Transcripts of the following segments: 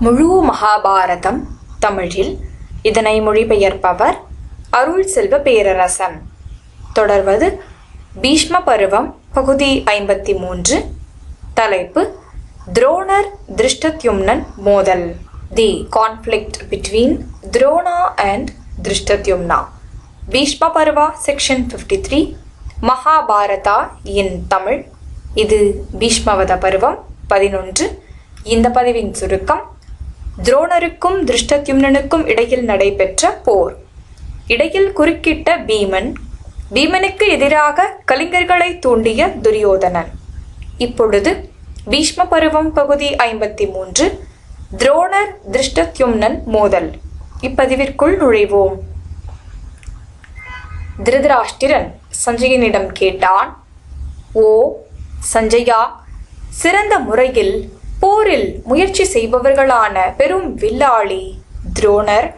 முழு மகாபாரதம் தமிழில் இதனை மொழிபெயர்ப்பவர் அருள் செல்வ பேரரசன். தொடர்வது பீஷ்ம பருவம் பகுதி ஐம்பத்தி மூன்று தலைப்பு துரோணர் திருஷ்டத்யும்னன் மோதல். The conflict between Drona and Dhrishtadyumna. Bhishma Parva section fifty three Mahabharata in Tamil. இது பீஷ்மவத பருவம் பதினொன்று. இந்த பதிவின் சுருக்கம் துரோணருக்கும் திருஷ்டத்யும்னனுக்கும் இடையில் நடைபெற்ற போர். இடையில் குறுக்கிட்ட பீமன் பீமனுக்கு எதிராக கலிங்கர்களை தூண்டிய துரியோதனன். இப்பொழுது பீஷ்ம பருவம் பகுதி ஐம்பத்தி மூன்று துரோணர் திருஷ்டத்யும்னன் மோதல். இப்பதிவிற்குள் நுழைவோம். திருதராஷ்டிரன் சஞ்சயனிடம் கேட்டான் ஓ சஞ்சயா சிறந்த முறையில் போரில் முயற்சி செய்பவர்களான பெரும் வில்லாளி துரோணர்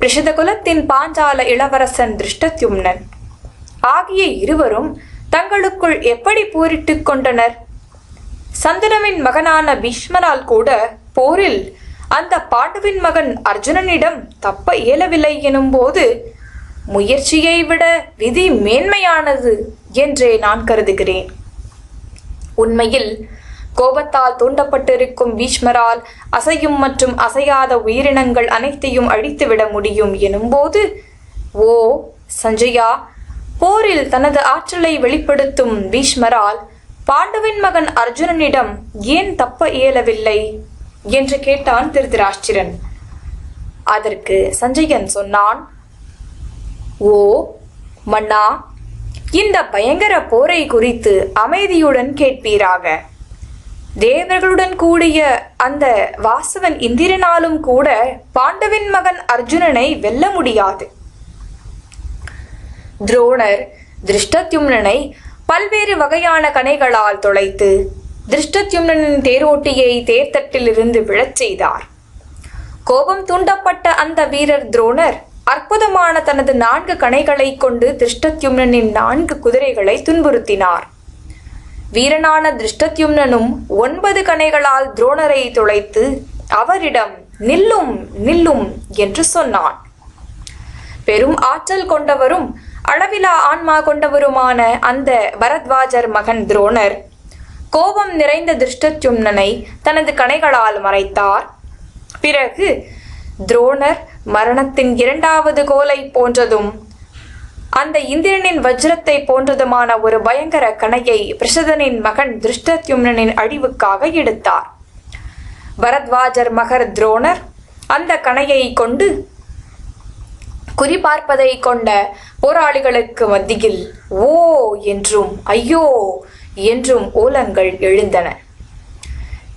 ரிஷதகுலத்தின் பாஞ்சால இளவரசன் திருஷ்டத்யும்னன். ஆகிய இருவரும் தங்களுக்குள் எப்படி போரிட்டுக் கொண்டனர்? சந்தனவின் மகனான பீஷ்மரால் கூட போரில் அந்த பாண்டுவின் மகன் அர்ஜுனனிடம் தப்ப இயலவில்லை எனும்போது முயற்சியை விட விதி மேன்மையானது என்றே நான் கருதுகிறேன். உண்மையில் கோபத்தால் தூண்டப்பட்டிருக்கும் பீஷ்மரால் அசையும் மற்றும் அசையாத உயிரினங்கள் அனைத்தையும் அழித்துவிட முடியும் எனும்போது ஓ சஞ்சயா போரில் தனது ஆற்றலை வெளிப்படுத்தும் பீஷ்மரால் பாண்டவின் மகன் அர்ஜுனனிடம் ஏன் தப்ப இயலவில்லை? என்று கேட்டான் திருதராஷ்டிரன். அதற்கு சஞ்சயன் சொன்னான் ஓ மன்னா இந்த பயங்கர போரை குறித்து அமைதியுடன் கேட்பீராக. தேவர்களுடன் கூடிய அந்த வாசவன் இந்திரனாலும் கூட பாண்டவின் மகன் அர்ஜுனனை வெல்ல முடியாது. துரோணர் திருஷ்டத்யும்னனை பல்வேறு வகையான கணைகளால் தொலைத்து திருஷ்டத்யும்னனின் தேரோட்டியை தேர்தட்டிலிருந்து விழச் செய்தார். கோபம் தூண்டப்பட்ட அந்த வீரர் துரோணர் அற்புதமான தனது நான்கு கணைகளை கொண்டு திருஷ்டத்யும்னனின் நான்கு குதிரைகளை துன்புறுத்தினார். வீரனான திருஷ்டத்யும்னனும் ஒன்பது கணைகளால் துரோணரை துளைத்து அவரிடம் நில்லும் நில்லும் என்று சொன்னான். பெரும் ஆற்றல் கொண்டவரும் அளவிலா ஆன்மா கொண்டவருமான அந்த பரத்வாஜர் மகன் துரோணர் கோபம் நிறைந்த திருஷ்டத்யும்னனை தனது கணைகளால் மறைத்தார். பிறகு துரோணர் மரணத்தின் இரண்டாவது கோலை போன்றதும் அந்த இந்திரனின் வஜ்ரத்தை போன்றதுமான ஒரு பயங்கர கணையை பிரசதனின் மகன் திருஷ்டத்யும்னனின் அழிவுக்காக எடுத்தார். பரத்வாஜர் மகர் துரோணர் அந்த கணையை கொண்டு குறிபார்ப்பதை கொண்ட போராளிகளுக்கு மத்தியில் ஓ என்றும் ஐயோ என்றும் ஓலங்கள் எழுந்தன.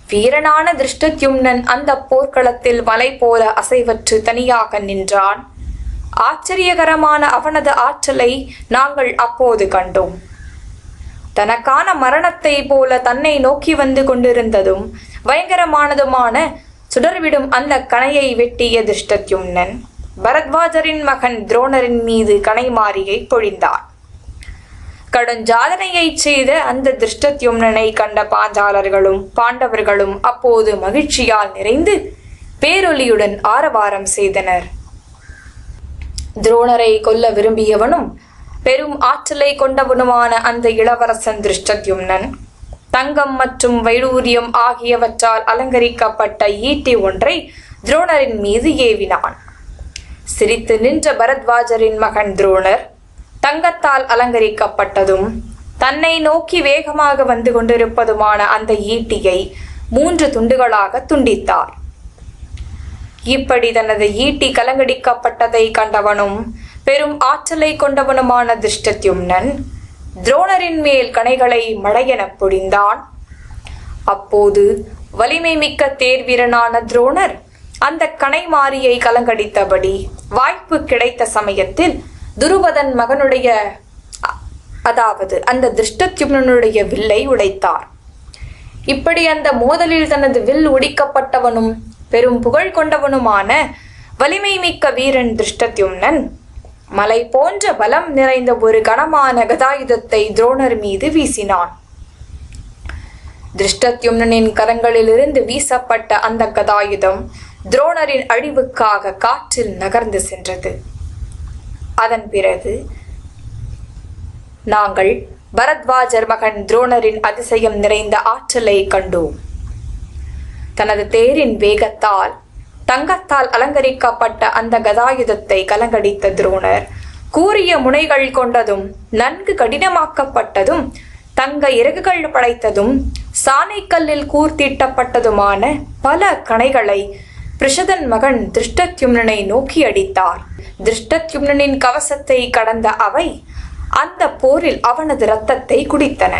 வீரனான திருஷ்டத்யும்னன் அந்த போர்க்களத்தில் மலை போல அசைவற்று தனியாக நின்றான். ஆச்சரியகரமான அவனது ஆற்றலை நாங்கள் அப்போது கண்டோம். தனக்கான மரணத்தை போல தன்னை நோக்கி வந்து கொண்டிருந்ததும் பயங்கரமானதுமான சுடர்விடும் அந்த கணையை வெட்டிய திருஷ்டத்யும்னன் பரத்வாஜரின் மகன் துரோணரின் மீது கணைமாரியை பொழிந்தார் கடுஞ்சாதனையை செய்த அந்த திருஷ்டத்யும்னனை கண்ட பாஞ்சாலர்களும் பாண்டவர்களும் அப்போது மகிழ்ச்சியால் நிறைந்து பேரொலியுடன் ஆரவாரம் செய்தனர். துரோணரை கொல்ல விரும்பியவனும் பெரும் ஆற்றலை கொண்டவனுமான அந்த இளவரசன் திருஷ்டத்யும்னன். தங்கம் மற்றும் வைடூரியம் ஆகியவற்றால் அலங்கரிக்கப்பட்ட ஈட்டி ஒன்றை துரோணரின் மீது ஏவினான். சிரித்து நின்ற பரத்வாஜரின் மகன் துரோணர் தங்கத்தால் அலங்கரிக்கப்பட்டதும் தன்னை நோக்கி வேகமாக வந்து கொண்டிருப்பதுமான அந்த ஈட்டியை மூன்று துண்டுகளாக துண்டித்தார். இப்படி தனது ஈட்டி கலங்கடிக்கப்பட்டதை கண்டவனும் பெரும் ஆற்றலை கொண்டவனுமான திருஷ்டத்யும்னன் துரோணரின் மேல் கணைகளை மழையெனப் பொழிந்தான். அப்போது வலிமை மிக்க தேர்வீரனான துரோணர் அந்த கணைமாரியை கலங்கடித்தபடி வாய்ப்பு கிடைத்த சமயத்தில் துருபதன் மகனுடைய அதாவது அந்த திருஷ்டத்யும்னனுடைய வில்லை உடைத்தார். இப்படி அந்த மோதலில் தனது வில் உடிக்கப்பட்டவனும் பெரும் புகழ் கொண்டவனுமான வலிமை மிக்க வீரன் திருஷ்டத்யும்னன். மலை போன்ற பலம் நிறைந்த ஒரு கனமான கதாயுதத்தை துரோணர் மீது வீசினான். திருஷ்டத்யும்னனின் கரங்களிலிருந்து வீசப்பட்ட அந்த கதாயுதம் துரோணரின் அழிவுக்காக காற்றில் நகர்ந்து சென்றது. அதன் பிறகு நாங்கள் பரத்வாஜர் மகன் துரோணரின் அதிசயம் நிறைந்த ஆற்றலை கண்டோம். தனது தேரின் வேகத்தால் தங்கத்தால் அலங்கரிக்கப்பட்ட அந்த கதாயுதத்தை கலங்கடித்த துரோணர். கூறிய முனைகள் கொண்டதும் நன்கு கடினமாக்கப்பட்டதும் தங்க இறகுகள் படைத்ததும் சாணைக்கல்லில் கூர்த்திட்டப்பட்டதுமான பல கணைகளை பிரஷதன் மகன் திருஷ்டத்யும்னனை நோக்கி அடித்தார். திருஷ்டத்யும்னனின் கவசத்தை கடந்த அவை அந்த போரில் அவனது இரத்தத்தை குடித்தன.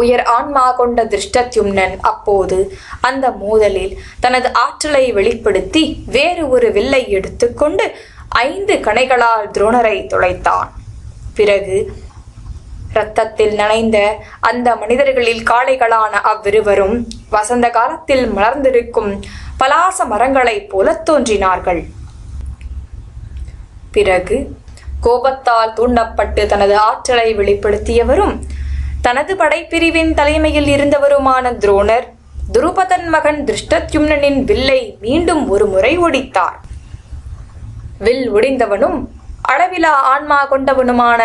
உயர் ஆன்மா கொண்ட திருஷ்டத்யும்னன் அப்போது அந்த மோதலில் தனது ஆற்றலை வெளிப்படுத்தி வேறு ஒரு வில்லை எடுத்துக்கொண்டு ஐந்து கணைகளால் துரோணரை துளைத்தான். பிறகு இரத்தத்தில் நனைந்த அந்த மனிதர்களில் காளைகளான அவ்விருவரும் வசந்த காலத்தில் மலர்ந்திருக்கும் பலாச மரங்களைப் போல தோன்றினார்கள். பிறகு கோபத்தால் தூண்டப்பட்டு தனது ஆற்றலை வெளிப்படுத்தியவரும் தனது படைப்பிரிவின் தலைமையில் இருந்தவருமான துரோணர் துருபதன் மகன் திருஷ்டத்யும்னனின் வில்லை மீண்டும் ஒரு முறை ஒடித்தார். வில் ஒடிந்தவனும் அளவிலா ஆன்மா கொண்டவனுமான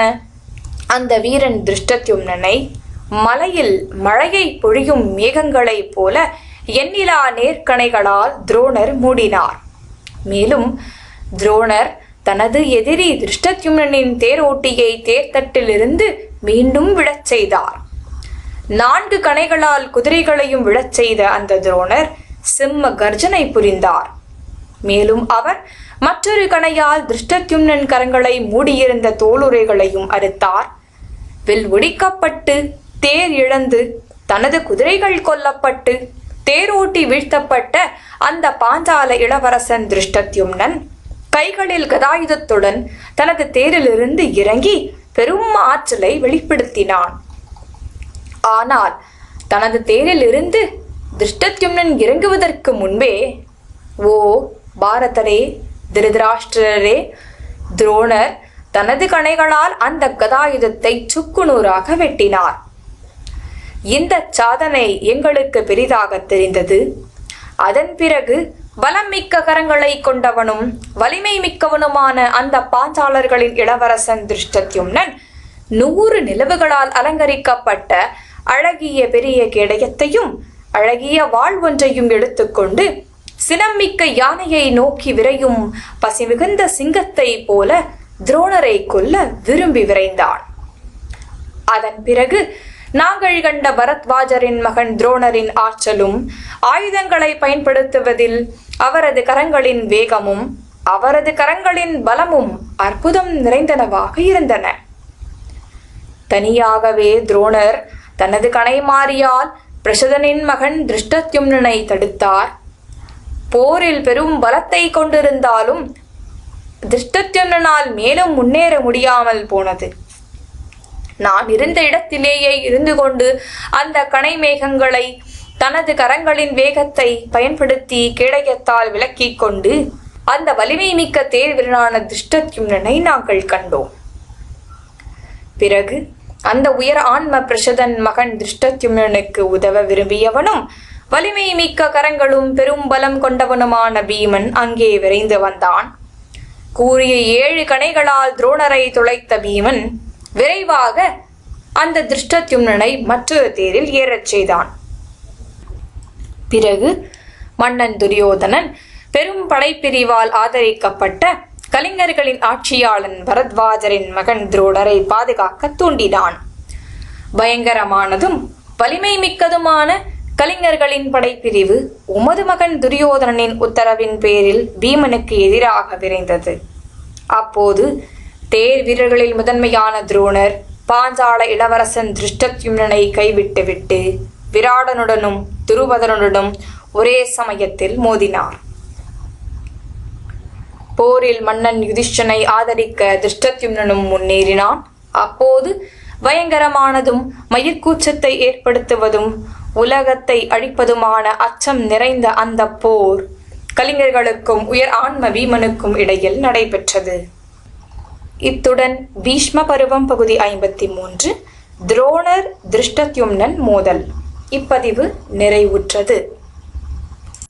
அந்த வீரன் திருஷ்டத்யும்னனை மலையில் மழையை பொழியும் மேகங்களைப் போல எண்ணிலா நேர்கணைகளால் துரோணர் மூடினார். மேலும் துரோணர் தனது எதிரி திருஷ்டத்யும்னனின் தேரோட்டியை தேர்தட்டிலிருந்து மீண்டும் விழச் செய்தார். நான்கு கணைகளால் குதிரைகளையும் விழச் செய்த அந்த துரோணர் சிம்ம கர்ஜனை புரிந்தார். மேலும் அவர் மற்றொரு கணையால் திருஷ்டத்யும்னன் கரங்களை மூடியிருந்த தோளுரைகளையும் அறுத்தார். வில் ஒடிக்கப்பட்டு தேர் இழந்து தனது குதிரைகள் கொல்லப்பட்டு தேரோட்டி வீழ்த்தப்பட்ட அந்த பாஞ்சால இளவரசன் திருஷ்டத்யும்னன் கைகளில் கதாயுதத்துடன் தனது தேரிலிருந்து இறங்கி பெரும் ஆற்றலை வெளிப்படுத்தினான். ஆனால் தனது தேரிலிருந்து திருஷ்டத்யும்னன் இறங்குவதற்கு முன்பே ஓ பாரதரே திருதராஷ்டிரரே துரோணர் தனது கணைகளால் அந்த கதாயுதத்தை சுக்குநூறாக வெட்டினார். இந்த சாதனை எங்களுக்கு பெரிதாக தெரிந்தது. அதன் பிறகு பலம் மிக்க கரங்களை கொண்டவனும் வலிமை மிக்கவனுமான அந்த பாஞ்சாளர்களின் இளவரசன் திருஷ்டத்யும்னன் நூறு நிலவுகளால் அலங்கரிக்கப்பட்ட அழகிய பெரிய கேடயத்தையும் அழகிய வாழ் ஒன்றையும் எடுத்துக்கொண்டு சினம்மிக்க யானையை நோக்கி விரையும் பசிமிகுந்த சிங்கத்தை போல துரோணரை கொல்ல விரும்பி விரைந்தான். அதன் பிறகு நாங்கள் கண்ட பரத்வாஜரின் மகன் துரோணரின் ஆற்றலும் ஆயுதங்களை பயன்படுத்துவதில் அவரது கரங்களின் வேகமும் அவரது கரங்களின் பலமும் அற்புதம் நிறைந்தனவாக இருந்தன. தனியாகவே துரோணர் தனது கணைமாரியால் பிரசதனின் மகன் திருஷ்டத்யும்னனை தடுத்தார். போரில் பெரும் பலத்தை கொண்டிருந்தாலும் திருஷ்டத்யும்னால் மேலும் முன்னேற முடியாமல் போனது. நான் இருந்த இடத்திலேயே இருந்து கொண்டு அந்த கனை மேகங்களை தனது கரங்களின் வேகத்தை பயன்படுத்தி கேடயத்தால் விலக்கிக் கொண்டு அந்த வலிமை மிக்க தேர்விலான திருஷ்டத்யும்னனை நாங்கள் கண்டோம். பிறகு அந்த உயர் ஆன்ம பிரசதன் மகன் திருஷ்டத்யும்னனுக்கு உதவ விரும்பியவனும் வலிமை மிக்க கரங்களும் பெரும் பலம் கொண்டவனுமான பீமன் அங்கே விரைந்து வந்தான். கூறிய ஏழு கணைகளால் துரோணரை துளைத்த பீமன் விரைவாக அந்த திருஷ்டத்யும்னனை மற்றொரு தேரில் ஏறச் செய்தான். பிறகு மன்னன் துரியோதனன் பெரும் படைப்பிரிவால் ஆதரிக்கப்பட்ட கலிங்கர்களின் ஆட்சியாளன் பரத்வாஜரின் மகன் துரோடரை பாதுகாக்க தூண்டினான். பயங்கரமானதும் வலிமை மிக்கதுமான கலிங்கர்களின் படைப்பிரிவு உமது மகன் துரியோதனனின் உத்தரவின் பேரில் பீமனுக்கு எதிராக விரைந்தது. அப்போது தேர் வீரர்களில் முதன்மையான துரோணர் பாஞ்சால இளவரசன் திருஷ்டத்யும்னனை கைவிட்டுவிட்டு விராடனுடனும் துருபதனுடனும் ஒரே சமயத்தில் மோதினார். போரில் மன்னன் யுதிஷ்டனை ஆதரிக்க திருஷ்டத்யும்னனும் முன்னேறினான். அப்போது பயங்கரமானதும் மயிர்கூச்சத்தை ஏற்படுத்துவதும் உலகத்தை அழிப்பதுமான அச்சம் நிறைந்த அந்த போர் கலிஞர்களுக்கும் உயர் ஆன்ம வீமனுக்கும் இடையில் நடைபெற்றது. இத்துடன் பீஷ்ம பருவம் பகுதி ஐம்பத்தி மூன்று துரோணர் திருஷ்டத்யும்னன் மோதல். இப்பதிவு நிறைவுற்றது.